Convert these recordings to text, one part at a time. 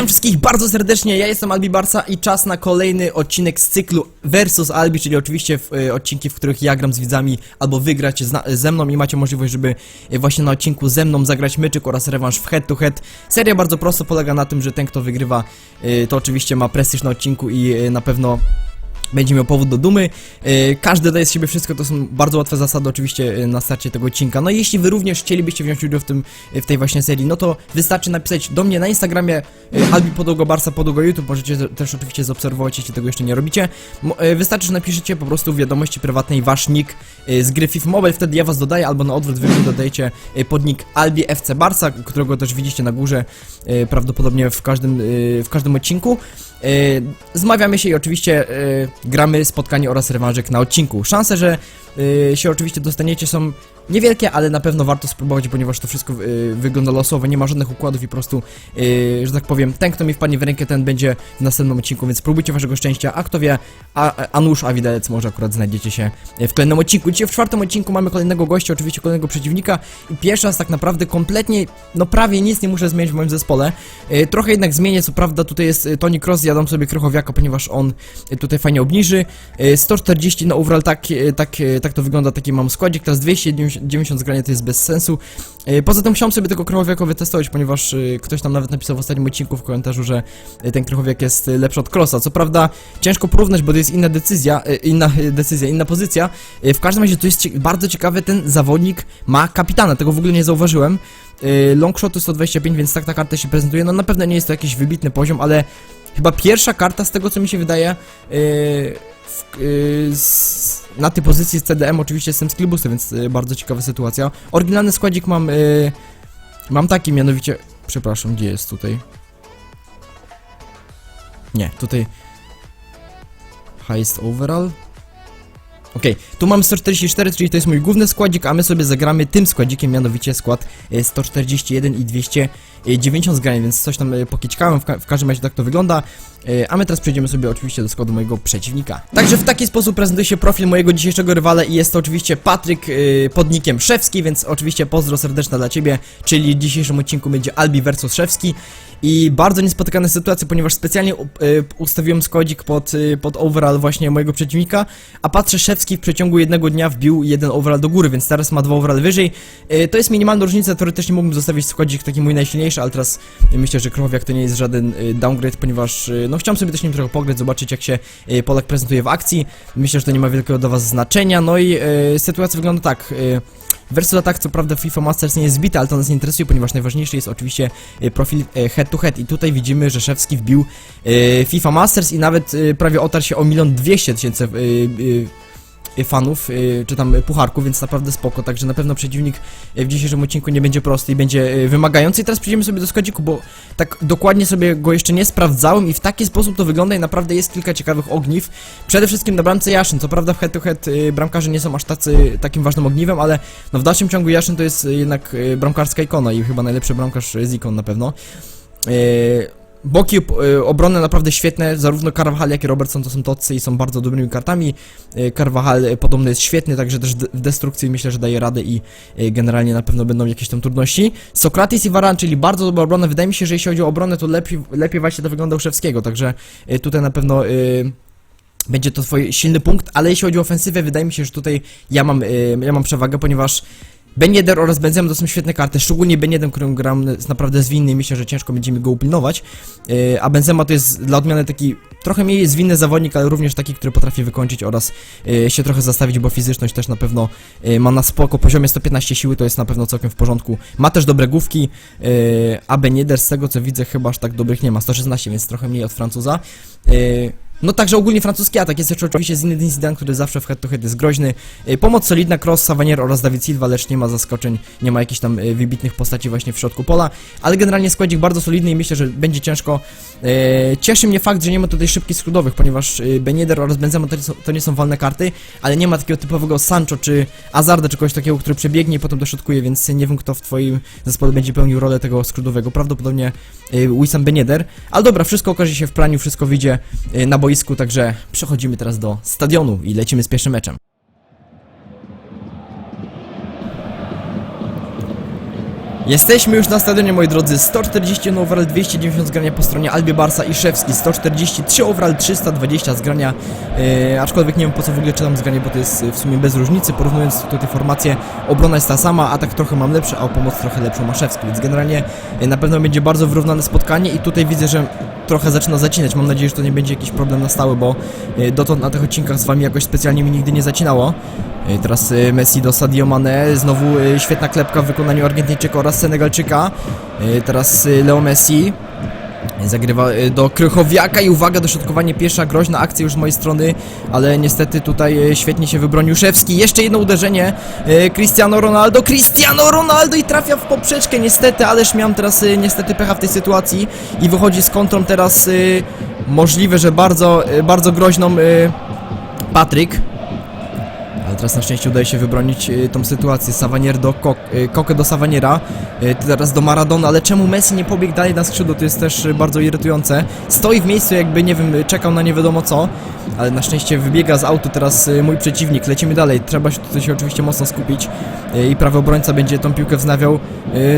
Witam wszystkich bardzo serdecznie, ja jestem Albi Barca i czas na kolejny odcinek z cyklu Versus Albi, czyli oczywiście w, e, odcinki, w których ja gram z widzami albo wygrać zna, ze mną i macie możliwość, żeby e, właśnie na odcinku ze mną zagrać myczyk oraz rewanż w head to head. Seria bardzo prosto polega na tym, że ten kto wygrywa e, to oczywiście ma prestiż na odcinku i e, na pewno będzie miał powód do dumy. E, Każdy daje z siebie wszystko, to są bardzo łatwe zasady oczywiście e, na starcie tego odcinka. No i jeśli wy również chcielibyście wziąć udział w tym, w tej właśnie serii, no to wystarczy napisać do mnie na Instagramie e, Albi Podługo Barsa Podługo YouTube, możecie też oczywiście zaobserwować, jeśli tego jeszcze nie robicie. E, Wystarczy, że napiszecie po prostu w wiadomości prywatnej wasz nick e, z gry FIFA Mobile, wtedy ja was dodaję, albo na odwrót wy mi dodajecie e, pod nick Albi FC Barsa, którego też widzicie na górze e, prawdopodobnie w każdym, e, w każdym odcinku. E, Zmawiamy się i oczywiście e, gramy spotkanie oraz rewanżyk na odcinku. Szanse, że e, się oczywiście dostaniecie są niewielkie, ale na pewno warto spróbować, ponieważ to wszystko e, wygląda losowo, nie ma żadnych układów i po prostu, e, że tak powiem, ten kto mi wpadnie w rękę, ten będzie w następnym odcinku, więc spróbujcie waszego szczęścia, a kto wie, a, a nuż, a widelec może akurat znajdziecie się w kolejnym odcinku. Dzisiaj w czwartym odcinku mamy kolejnego gościa, oczywiście kolejnego przeciwnika i pierwszy raz tak naprawdę kompletnie, no prawie nic nie muszę zmienić w moim zespole. E, Trochę jednak zmienię, co prawda tutaj jest e, Tony Cross, ja dam sobie Krychowiaka, ponieważ on e, tutaj fajnie obniży. E, 140 no overall, tak, e, tak, tak to wygląda, taki mam składzik, teraz 290 zgrania to jest bez sensu. E, Poza tym chciałem sobie tego Krychowiaka wytestować, ponieważ e, ktoś tam nawet napisał w ostatnim odcinku w komentarzu, że e, ten Krychowiak jest lepszy od Crossa. Co prawda ciężko porównać, bo to jest inna decyzja, inna decyzja, inna pozycja. W każdym razie to jest bardzo ciekawe, ten zawodnik ma kapitana, tego w ogóle nie zauważyłem. Longshotu 125, więc tak ta karta się prezentuje. No na pewno nie jest to jakiś wybitny poziom, ale chyba pierwsza karta z tego co mi się wydaje w, yy, z, na tej pozycji z CDM oczywiście jestem z Klibusem, więc yy, bardzo ciekawa sytuacja. Oryginalny składzik mam yy, mam taki mianowicie, przepraszam, gdzie jest tutaj? Nie, tutaj highest overall. Okej, tu mam 144, czyli to jest mój główny składzik, a my sobie zagramy tym składzikiem, mianowicie skład e, 141 i 290 zgrań, więc coś tam e, pokiećkałem, w, ka w każdym razie tak to wygląda. E, A my teraz przejdziemy sobie oczywiście do składu mojego przeciwnika. Także w taki sposób prezentuje się profil mojego dzisiejszego rywala i jest to oczywiście Patryk e, pod nickiem Szewski, więc oczywiście pozdro serdeczne dla Ciebie, czyli w dzisiejszym odcinku będzie Albi versus Szewski. I bardzo niespotykane sytuacje, ponieważ specjalnie y, ustawiłem składzik pod, y, pod overall właśnie mojego przeciwnika, a patrzę, Szewski w przeciągu jednego dnia wbił jeden overall do góry, więc teraz ma dwa overall wyżej. Y, To jest minimalna różnica, teoretycznie mógłbym zostawić składzik taki mój najsilniejszy, ale teraz myślę, że Krochowiak to nie jest żaden downgrade, ponieważ no chciałem sobie też nim trochę pograć, zobaczyć jak się Polak prezentuje w akcji. Myślę, że to nie ma wielkiego do was znaczenia, no i sytuacja wygląda tak. Versus Attack, co prawda FIFA Masters nie jest zbity, ale to nas nie interesuje, ponieważ najważniejszy jest oczywiście e, profil head to head i tutaj widzimy, że Szewski wbił e, FIFA Masters i nawet e, prawie otarł się o milion dwieście tysięcy fanów, e, czy tam pucharków, więc naprawdę spoko, także na pewno przeciwnik w dzisiejszym odcinku nie będzie prosty i będzie wymagający. I teraz przejdziemy sobie do składziku, bo tak dokładnie sobie go jeszcze nie sprawdzałem i w taki sposób to wygląda i naprawdę jest kilka ciekawych ogniw, przede wszystkim na bramce Jaszyn, co prawda w head to head y, bramkarze nie są aż tacy, takim ważnym ogniwem, ale no w dalszym ciągu Jaszyn to jest y, jednak y, bramkarska ikona i chyba najlepszy bramkarz z ikon na pewno. Y, Boki y, obrony naprawdę świetne, zarówno Carvajal jak i Robertson to są tocy i są bardzo dobrymi kartami. Y, Carvajal y, podobno jest świetny, także też w destrukcji myślę, że daje radę i generalnie na pewno będą jakieś tam trudności. Sokrates i Varan, czyli bardzo dobra obrona. Wydaje mi się, że jeśli chodzi o obronę, to lepiej, lepiej właśnie to wygląda u Szewskiego, także tutaj na pewno będzie to twój silny punkt, ale jeśli chodzi o ofensywę, wydaje mi się, że tutaj ja mam, ja mam przewagę, ponieważ Ben oraz Benzema to są świetne karty, szczególnie Ben którym gram jest naprawdę zwinny i myślę, że ciężko będzie mi go upilnować, y, a Benzema to jest dla odmiany taki trochę mniej zwinny zawodnik, ale również taki, który potrafi wykończyć oraz y, się trochę zastawić, bo fizyczność też na pewno y, ma na spoko poziomie 115 siły, to jest na pewno całkiem w porządku. Ma też dobre główki, y, a Ben z tego co widzę chyba aż tak dobrych nie ma, 116, więc trochę mniej od Francuza. Y, no także ogólnie francuski atak jest jeszcze oczywiście Zinedine Zidane, który zawsze w head to head jest groźny. Y, Pomoc solidna, Cross, Savanier oraz David Silva, lecz nie ma zaskoczeń, nie ma jakichś tam y, wybitnych postaci właśnie w środku pola, ale generalnie składzik bardzo solidny i myślę, że będzie ciężko. Y, Cieszy mnie fakt, że nie ma tutaj szybkich skrótowych, ponieważ Ben Yedder oraz Benzema to nie, są, to nie są walne karty, ale nie ma takiego typowego Sancho czy Azarda czy kogoś takiego, który przebiegnie i potem dośrodkuje, więc nie wiem kto w twoim zespole będzie pełnił rolę tego skrótowego. Prawdopodobnie Wissam Ben Yedder, ale dobra, wszystko okaże się w planiu, wszystko wyjdzie na boisku, także przechodzimy teraz do stadionu i lecimy z pierwszym meczem. Jesteśmy już na stadionie, moi drodzy. 141 overall, 290 zgrania po stronie Albie Barsa i Szewski. 143 overall, 320 zgrania. E, aczkolwiek nie wiem po co w ogóle czytam zgranie, bo to jest e, w sumie bez różnicy. Porównując tutaj formacje, obrona jest ta sama, atak trochę mam lepszy, a o pomoc trochę lepszą ma Szewski. Więc generalnie e, na pewno będzie bardzo wyrównane spotkanie i tutaj widzę, że trochę zaczyna zacinać. Mam nadzieję, że to nie będzie jakiś problem na stałe, bo e, dotąd na tych odcinkach z wami jakoś specjalnie mi nigdy nie zacinało. E, Teraz e, Messi do Sadio Mane, znowu świetna klepka w wykonaniu Argentyńczyka oraz Senegalczyka. Teraz Leo Messi zagrywa e, do Krychowiaka i uwaga, dośrodkowanie pierwsza, groźna akcja już z mojej strony, ale niestety tutaj e, świetnie się wybronił Szewski. Jeszcze jedno uderzenie, e, Cristiano Ronaldo, Cristiano Ronaldo i trafia w poprzeczkę niestety, ależ miałem teraz niestety pecha w tej sytuacji i wychodzi z kontrą teraz możliwe, że bardzo, bardzo groźną Patryk. Ale teraz na szczęście udaje się wybronić y, tą sytuację. Savanier do y, Koke do Savaniera, y, teraz do Maradona, ale czemu Messi nie pobiegł dalej na skrzydło? To jest też bardzo irytujące. Stoi w miejscu, jakby nie wiem, czekał na nie wiadomo co, ale na szczęście wybiega z autu teraz mój przeciwnik. Lecimy dalej. Trzeba się tutaj się oczywiście mocno skupić i prawy obrońca będzie tą piłkę wznawiał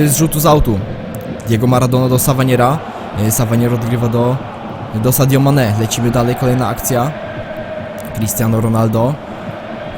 z rzutu z autu. Diego Maradona do Savaniera. Savanier odgrywa do, do Sadio Mane. Lecimy dalej, kolejna akcja. Cristiano Ronaldo.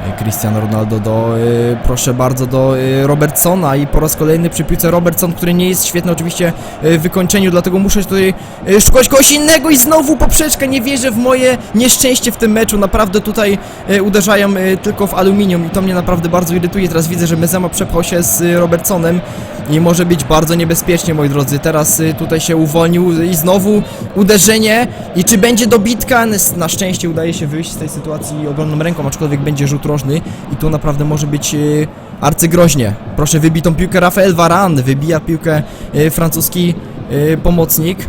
E, Cristiano Ronaldo do, y, proszę bardzo, do y, Robertsona i po raz kolejny przy piłce Robertson, który nie jest świetny oczywiście y, w wykończeniu, dlatego muszę tutaj y, szukać kogoś innego i znowu poprzeczka, nie wierzę w moje nieszczęście w tym meczu, naprawdę tutaj y, uderzają y, tylko w aluminium i to mnie naprawdę bardzo irytuje, teraz widzę, że Mezema przepchał się z y, Robertsonem i może być bardzo niebezpiecznie, moi drodzy, teraz y, tutaj się uwolnił i znowu uderzenie. I czy będzie dobitka, na szczęście udaje się wyjść z tej sytuacji obronną ręką, aczkolwiek będzie rzut rożny i tu naprawdę może być y, arcygroźnie. Proszę, wybij piłkę Rafael Varane, wybija piłkę y, francuski y, pomocnik.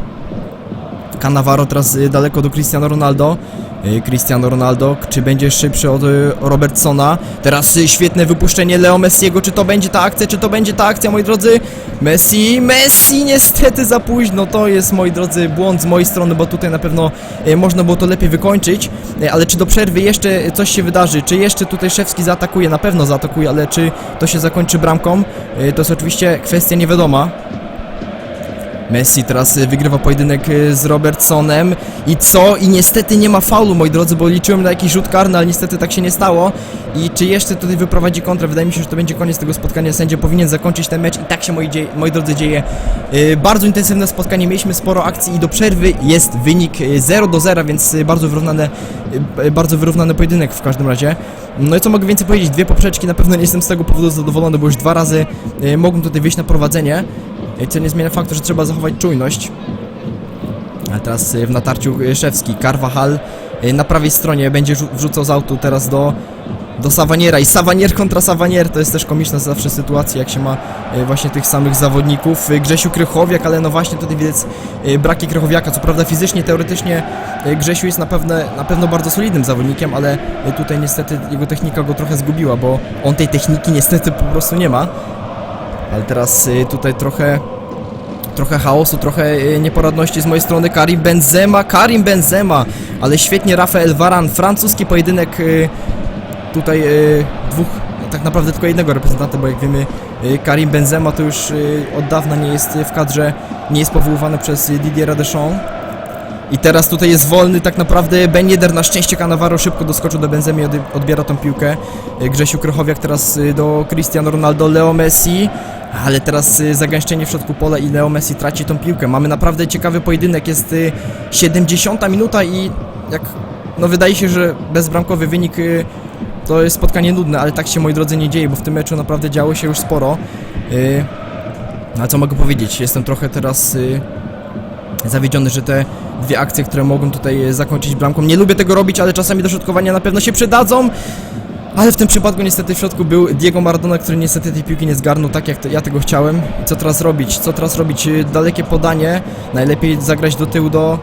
Cannavaro teraz y, daleko do Cristiano Ronaldo. Y, Cristiano Ronaldo, czy będzie szybszy od y, Robertsona? Teraz świetne wypuszczenie Leo Messiego. Czy to będzie ta akcja? Czy to będzie ta akcja, moi drodzy? Messi, Messi, niestety za późno. To jest, moi drodzy, błąd z mojej strony, bo tutaj na pewno można było to lepiej wykończyć. Ale czy do przerwy jeszcze coś się wydarzy? Czy jeszcze tutaj Szewski zaatakuje? Na pewno zaatakuje, ale czy to się zakończy bramką? To jest oczywiście kwestia niewiadoma. Messi teraz y, wygrywa pojedynek y, z Robertsonem i co? I niestety nie ma faulu, moi drodzy, bo liczyłem na jakiś rzut karny, ale niestety tak się nie stało. I czy jeszcze tutaj wyprowadzi kontrę? Wydaje mi się, że to będzie koniec tego spotkania. Sędzia powinien zakończyć ten mecz i tak się, moi, moi drodzy, dzieje. Y, bardzo intensywne spotkanie, mieliśmy sporo akcji i do przerwy jest wynik y, 0 do 0, więc bardzo wyrównane, bardzo wyrównany pojedynek w każdym razie. No i co mogę więcej powiedzieć? Dwie poprzeczki, na pewno nie jestem z tego powodu zadowolony, bo już dwa razy mogłem tutaj wyjść na prowadzenie. Y, Co nie zmienia faktu, że trzeba zachować czujność. A teraz y, w natarciu Szewski, Carvajal y, na prawej stronie będzie rzu- wrzucał z autu teraz do, do Savaniera. I Savanier kontra Savanier to jest też komiczna zawsze sytuacja jak się ma właśnie tych samych zawodników. Grzesiu Krychowiak, ale no właśnie tutaj widać braki Krychowiaka, co prawda fizycznie, teoretycznie Grzesiu jest na, pewne, na pewno bardzo solidnym zawodnikiem, ale tutaj niestety jego technika go trochę zgubiła, bo on tej techniki niestety po prostu nie ma ale teraz y, tutaj trochę trochę chaosu, trochę y, nieporadności z mojej strony. Karim Benzema, Karim Benzema, ale świetnie Rafael Varane, francuski pojedynek y, tutaj dwóch, tak naprawdę tylko jednego reprezentanta, bo jak wiemy Karim Benzema to już od dawna nie jest w kadrze, nie jest powoływany przez Didiera Deschamps. I teraz tutaj jest wolny tak naprawdę Ben Yedder, na szczęście Cannavaro szybko doskoczył do Benzemy i odbiera tą piłkę. Grzesiu Krychowiak teraz do Cristiano Ronaldo, Leo Messi, ale teraz y, zagęszczenie w środku pola i Leo Messi traci tą piłkę. Mamy naprawdę ciekawy pojedynek, jest y, 70 minuta i jak, no wydaje się, że bezbramkowy wynik y, to jest spotkanie nudne, ale tak się moi drodzy nie dzieje, bo w tym meczu naprawdę działo się już sporo. Y, a co mogę powiedzieć? Jestem trochę teraz y, zawiedziony, że te dwie akcje, które mogą tutaj zakończyć bramką. Nie lubię tego robić, ale czasami dośrodkowania na pewno się przydadzą. Ale w tym przypadku niestety w środku był Diego Maradona, który niestety tej piłki nie zgarnął tak jak ja tego chciałem. I co teraz robić? Co teraz robić? Y, Dalekie podanie. Najlepiej zagrać do tyłu do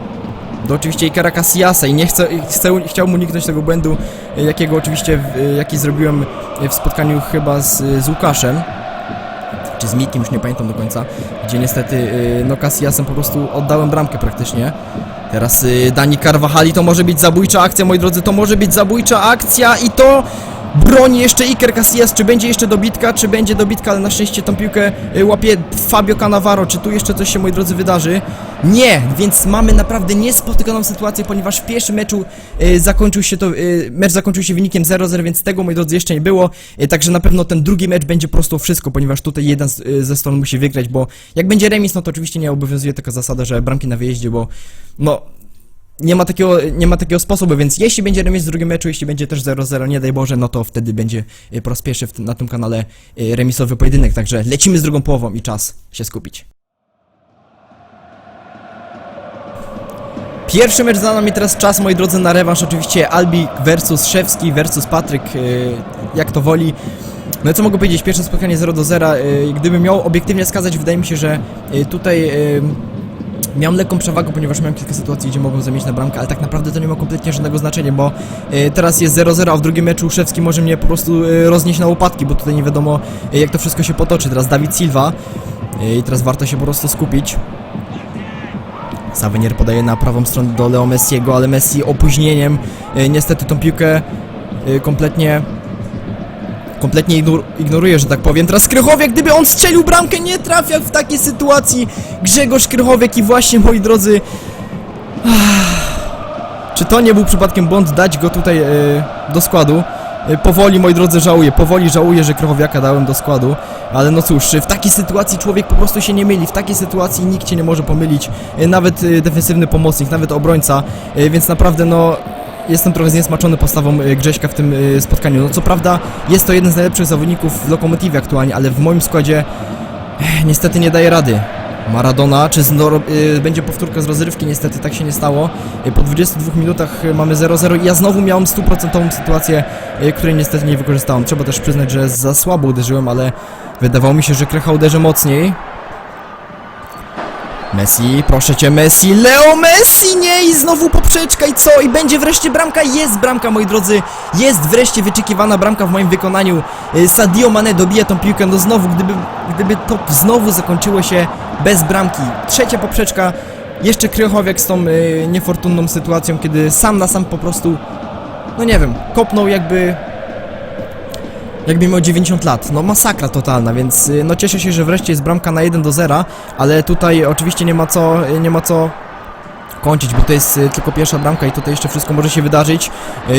do oczywiście Ikara Casillasa i nie chcę, chcę, chciałbym uniknąć tego błędu, y, jakiego oczywiście, y, jaki zrobiłem w spotkaniu chyba z, z Łukaszem czy z Mikiem, już nie pamiętam do końca, gdzie niestety no Casillasem po prostu oddałem bramkę praktycznie. Teraz Dani Carvajali to może być zabójcza akcja, moi drodzy, to może być zabójcza akcja i to Broni jeszcze Iker Casillas, czy będzie jeszcze dobitka, czy będzie dobitka, ale na szczęście tą piłkę y, łapie Fabio Cannavaro, czy tu jeszcze coś się, moi drodzy, wydarzy? Nie, więc mamy naprawdę niespotykaną sytuację, ponieważ w pierwszym meczu y, zakończył się to, y, mecz zakończył się wynikiem 0-0, więc tego, moi drodzy, jeszcze nie było, także na pewno ten drugi mecz będzie po prostu wszystko, ponieważ tutaj jeden z, ze stron musi wygrać, bo jak będzie remis, no to oczywiście nie obowiązuje taka zasada, że bramki na wyjeździe, bo no nie ma takiego, nie ma takiego sposobu, więc jeśli będzie remis w drugim meczu, jeśli będzie też 0-0, nie daj Boże, no to wtedy będzie y, po raz pierwszy na tym kanale y, remisowy pojedynek, także lecimy z drugą połową i czas się skupić. Pierwszy mecz za nami teraz czas, moi drodzy, na rewanż, oczywiście Albi versus Szewski versus Patryk, y, jak to woli. No i co mogę powiedzieć, pierwsze spotkanie 0 do 0, y, gdybym miał obiektywnie skazać, wydaje mi się, że tutaj... Miałem lekką przewagę, ponieważ miałem kilka sytuacji, gdzie mogłem zamieć na bramkę, ale tak naprawdę to nie ma kompletnie żadnego znaczenia, bo e, teraz jest 0-0, a w drugim meczu Szewski może mnie po prostu e, roznieść na łopatki, bo tutaj nie wiadomo e, jak to wszystko się potoczy. Teraz Dawid Silva i teraz warto się po prostu skupić. Savenier podaje na prawą stronę do Leo Messiego, ale Messi opóźnieniem e, niestety tą piłkę e, kompletnie kompletnie ignor ignoruje, że tak powiem. Teraz Krychowiak, gdyby on strzelił bramkę, nie trafia w takiej sytuacji. Grzegorz Krychowiak i właśnie, moi drodzy... Czy to nie był przypadkiem błąd dać go tutaj e, do składu? E, powoli, moi drodzy, żałuję, powoli żałuję, że Krychowiaka dałem do składu, ale no cóż, w takiej sytuacji człowiek po prostu się nie myli, w takiej sytuacji nikt cię nie może pomylić, e, nawet defensywny pomocnik, nawet obrońca, więc naprawdę no jestem trochę zniesmaczony postawą e, Grześka w tym e, spotkaniu. No co prawda jest to jeden z najlepszych zawodników w Lokomotywie aktualnie, ale w moim składzie eh, niestety nie daje rady. Maradona, czy znoro, y, będzie powtórka z rozrywki, niestety tak się nie stało. Po 22 minutach mamy 0-0 i ja znowu miałem stuprocentową sytuację, której niestety nie wykorzystałem. Trzeba też przyznać, że za słabo uderzyłem, ale wydawało mi się, że Krecha uderzy mocniej. Messi, proszę cię Messi, Leo Messi, nie i znowu poprzeczka i co? I będzie wreszcie bramka, jest bramka moi drodzy, jest wreszcie wyczekiwana bramka w moim wykonaniu. Y, Sadio Mane dobija tą piłkę, no znowu, gdyby, gdyby to znowu zakończyło się bez bramki. Trzecia poprzeczka, jeszcze Krychowiak z tą y, niefortunną sytuacją, kiedy sam na sam po prostu, no nie wiem, kopnął jakby jakby miał 90 lat. No masakra totalna, więc y, no cieszę się, że wreszcie jest bramka na 1 do 0, ale tutaj oczywiście nie ma co, y, nie ma co kończyć, bo to jest y, tylko pierwsza bramka i tutaj jeszcze wszystko może się wydarzyć.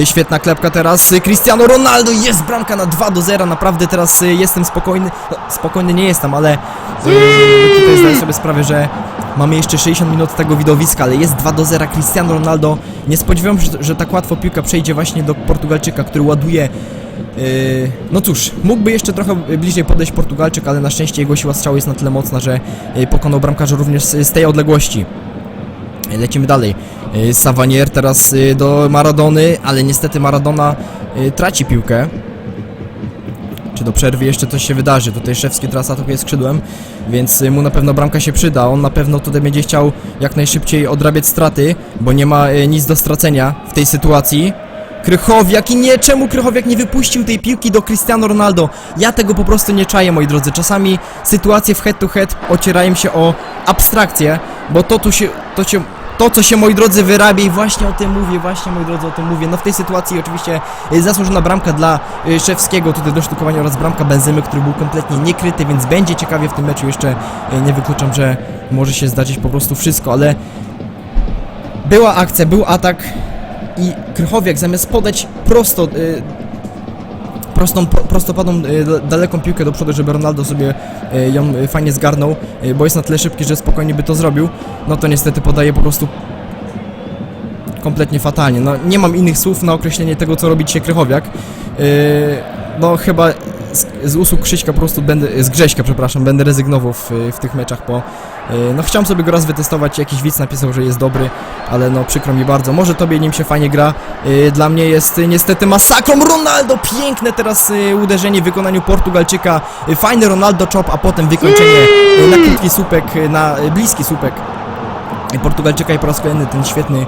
Świetna klepka teraz, Cristiano Ronaldo, jest bramka na 2 do 0, naprawdę teraz jestem spokojny, no, spokojny nie jestem, ale tutaj zdaję sobie sprawę, że mamy jeszcze 60 minut tego widowiska, ale jest 2 do 0, Cristiano Ronaldo, nie spodziewałem się, że, tak łatwo piłka przejdzie właśnie do Portugalczyka, który ładuje no cóż, mógłby jeszcze trochę bliżej podejść Portugalczyk, ale na szczęście jego siła strzału jest na tyle mocna, że yy, pokonał bramkarza również z, tej odległości. Yy, Lecimy dalej. Yy, Savanier teraz yy, do Maradony, ale niestety Maradona yy, traci piłkę. Czy do przerwy jeszcze coś się wydarzy? Tutaj Szewski teraz atakuje skrzydłem, więc yy, mu na pewno bramka się przyda. On na pewno tutaj będzie chciał jak najszybciej odrabiać straty, bo nie ma yy, nic do stracenia w tej sytuacji. Krychowiak i nie, czemu Krychowiak nie wypuścił tej piłki do Cristiano Ronaldo? Ja tego po prostu nie czaję, moi drodzy. Czasami sytuacje w head to head ocierają się o abstrakcję, bo to tu się, to się, to co się, moi drodzy, wyrabia i właśnie o tym mówię, właśnie, moi drodzy, o tym mówię. No w tej sytuacji oczywiście y, zasłużona bramka dla y, Szewskiego, tutaj do sztukowania oraz bramka Benzymy, który był kompletnie niekryty, więc będzie ciekawie w tym meczu. Jeszcze y, nie wykluczam, że może się zdarzyć po prostu wszystko, ale była akcja, był atak, i Krychowiak zamiast podać prosto, y, prostą, pro, prostopadną, y, da- daleką piłkę do przodu, żeby Ronaldo sobie y, ją fajnie zgarnął, bo jest na tyle szybki, że spokojnie by to zrobił, no to niestety podaje po prostu kompletnie fatalnie. No nie mam innych słów na określenie tego, co robi dzisiaj Krychowiak. No chyba z, usług Krzyśka po prostu będę, z Grześka, przepraszam, będę rezygnował w, w tych meczach, bo yy, no chciałem sobie go raz wytestować, jakiś widz napisał, że jest dobry, ale no przykro mi bardzo. Może tobie nim się fajnie gra, yy, dla mnie jest niestety masakrą. Ronaldo, piękne teraz yy, uderzenie w wykonaniu Portugalczyka, fajny Ronaldo chop, a potem wykończenie na krótki słupek, na bliski słupek. Portugalczyka i po raz kolejny ten świetny,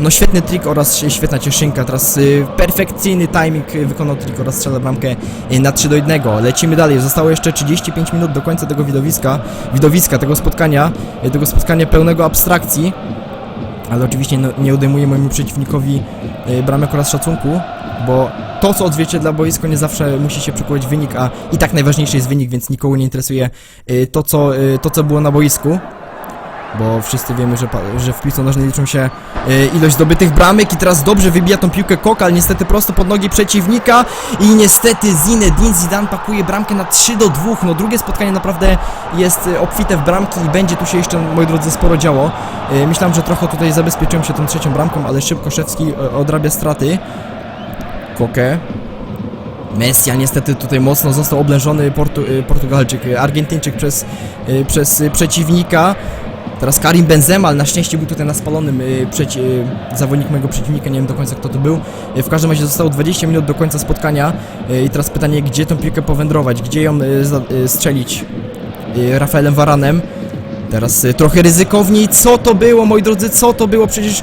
no świetny trik oraz świetna cieszynka. Teraz yy, perfekcyjny timing yy, wykonał trik oraz strzela bramkę na 3 do 1. Lecimy dalej. Zostało jeszcze 35 minut do końca tego widowiska, widowiska tego spotkania, tego spotkania pełnego abstrakcji. Ale oczywiście no, nie odejmuję mojemu przeciwnikowi bramek oraz szacunku. bo to, co odzwierciedla boisko, nie zawsze musi się przekuwać w wynik, a i tak najważniejszy jest wynik, więc nikogo nie interesuje y, to, co, y, to, co było na boisku. Bo wszyscy wiemy, że, że w piłce nożnej liczą się y, ilość zdobytych bramek i teraz dobrze wybija tą piłkę Koka, ale niestety prosto pod nogi przeciwnika i niestety Zinedine Zidane pakuje bramkę na 3 do 2. No drugie spotkanie naprawdę jest y, obfite w bramki i będzie tu się jeszcze, moi drodzy, sporo działo. Y, myślałem, że trochę tutaj zabezpieczyłem się tą trzecią bramką, ale szybko Szewski y, odrabia straty. Koke. Messi, a niestety tutaj mocno został oblężony Portu, y, Portugalczyk, Argentyńczyk przez, przez przeciwnika. Teraz Karim Benzema, ale na szczęście był tutaj na spalonym y, przeci- y, zawodnik mojego przeciwnika, nie wiem do końca kto to był. Y, w każdym razie zostało 20 minut do końca spotkania y, i teraz pytanie, gdzie tą piłkę powędrować, gdzie ją za, strzelić Rafaelem Varanem. Teraz trochę ryzykowniej, co to było moi drodzy, co to było, przecież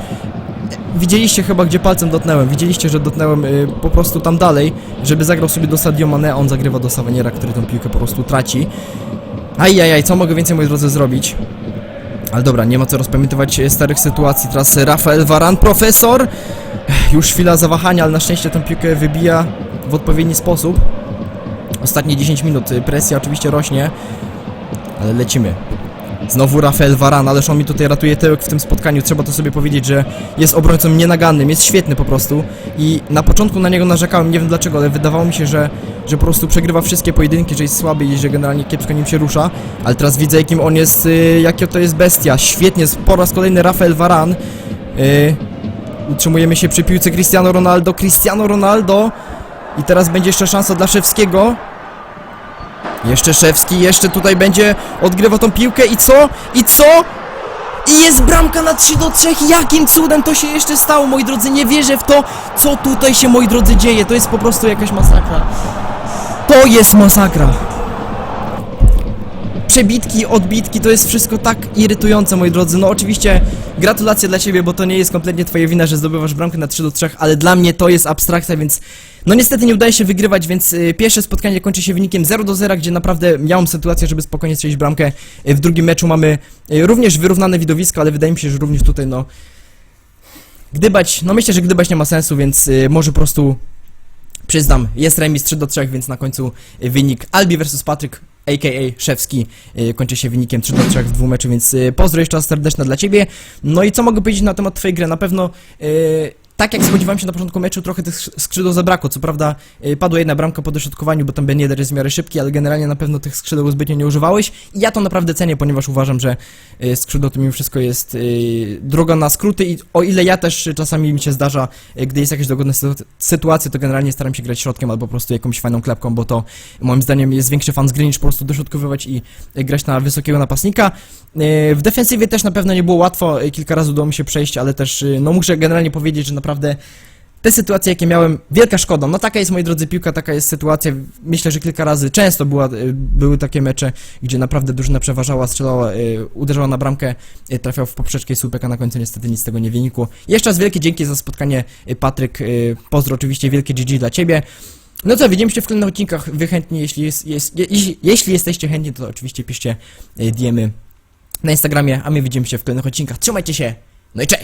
Widzieliście chyba, gdzie palcem dotknąłem. Widzieliście, że dotknąłem po prostu tam dalej, żeby zagrał sobie do Sadio Mane, on zagrywa do Savaniera, który tą piłkę po prostu traci. Ajajaj, co mogę więcej, moi drodzy, zrobić? Ale dobra, nie ma co rozpamiętywać e, starych sytuacji. Teraz e, Rafael Varan, profesor. Już chwila zawahania, ale na szczęście tę piłkę wybija w odpowiedni sposób. Ostatnie 10 minut, y, presja oczywiście rośnie, ale lecimy. Znowu Rafael Varane, ależ on mi tutaj ratuje tyłek w tym spotkaniu. Trzeba to sobie powiedzieć, że jest obrońcą nienagannym, jest świetny po prostu. I na początku na niego narzekałem, nie wiem dlaczego, ale wydawało mi się, że, że po prostu przegrywa wszystkie pojedynki, że jest słaby i że generalnie kiepsko nim się rusza. Ale teraz widzę, jakim on jest, y, jakie to jest bestia. Świetnie, po raz kolejny Rafael Varane. Y, utrzymujemy się przy piłce Cristiano Ronaldo. Cristiano Ronaldo. I teraz będzie jeszcze szansa dla Szewskiego. Jeszcze Szewski, jeszcze tutaj będzie odgrywał tą piłkę i co? I co? I jest bramka na 3 do 3. Jakim cudem to się jeszcze stało, moi drodzy? Nie wierzę w to, co tutaj się, moi drodzy, dzieje. To jest po prostu jakaś masakra. To jest masakra. Przebitki, odbitki, to jest wszystko tak irytujące, moi drodzy. No oczywiście gratulacje dla Ciebie, bo to nie jest kompletnie Twoja wina, że zdobywasz bramkę na 3 do 3, ale dla mnie to jest abstrakcja, więc no niestety nie udaje się wygrywać, więc y, pierwsze spotkanie kończy się wynikiem 0 do 0, gdzie naprawdę miałem sytuację, żeby spokojnie strzelić bramkę. Y, w drugim meczu mamy y, również wyrównane widowisko, ale wydaje mi się, że również tutaj no gdybać, no myślę, że gdybać nie ma sensu, więc może po prostu przyznam, jest remis 3 do 3, więc na końcu wynik Albi versus Patryk a.k.a. Szewski y, kończy się wynikiem 3 do 3 w dwóch meczu, więc y, pozdro jeszcze raz serdeczne dla Ciebie. No i co mogę powiedzieć na temat Twojej gry? Na pewno y, tak jak spodziewałem się na początku meczu, trochę tych skrzydeł zabrakło. Co prawda y, padła jedna bramka po dośrodkowaniu, bo tam Ben Yedder jest w miarę szybki, ale generalnie na pewno tych skrzydeł zbytnio nie używałeś. I ja to naprawdę cenię, ponieważ uważam, że y, skrzydło to mimo wszystko jest y, droga na skróty i o ile ja też czasami mi się zdarza, gdy jest jakaś dogodna sy- sytuacja, to generalnie staram się grać środkiem albo po prostu jakąś fajną klepką, bo to moim zdaniem jest większy fan z gry niż po prostu dośrodkowywać i grać na wysokiego napastnika. W defensywie też na pewno nie było łatwo, kilka razy udało mi się przejść, ale też, no muszę generalnie powiedzieć, że naprawdę te sytuacje, jakie miałem, wielka szkoda. No taka jest, moi drodzy, piłka, taka jest sytuacja. Myślę, że kilka razy, często była, y, były takie mecze, gdzie naprawdę drużyna przeważała, strzelała, y, uderzała na bramkę, y, trafiał w poprzeczkę i słupek, a na końcu niestety nic z tego nie wynikło. Jeszcze raz wielkie dzięki za spotkanie, Patryk. Pozdro oczywiście, wielkie GG dla Ciebie. No co, widzimy się w kolejnych odcinkach. Wy chętni, jeśli, jest, jest, je, jeśli, jesteście chętni, to oczywiście piszcie diemy na Instagramie, a my widzimy się w kolejnych odcinkach. Trzymajcie się, no i cześć!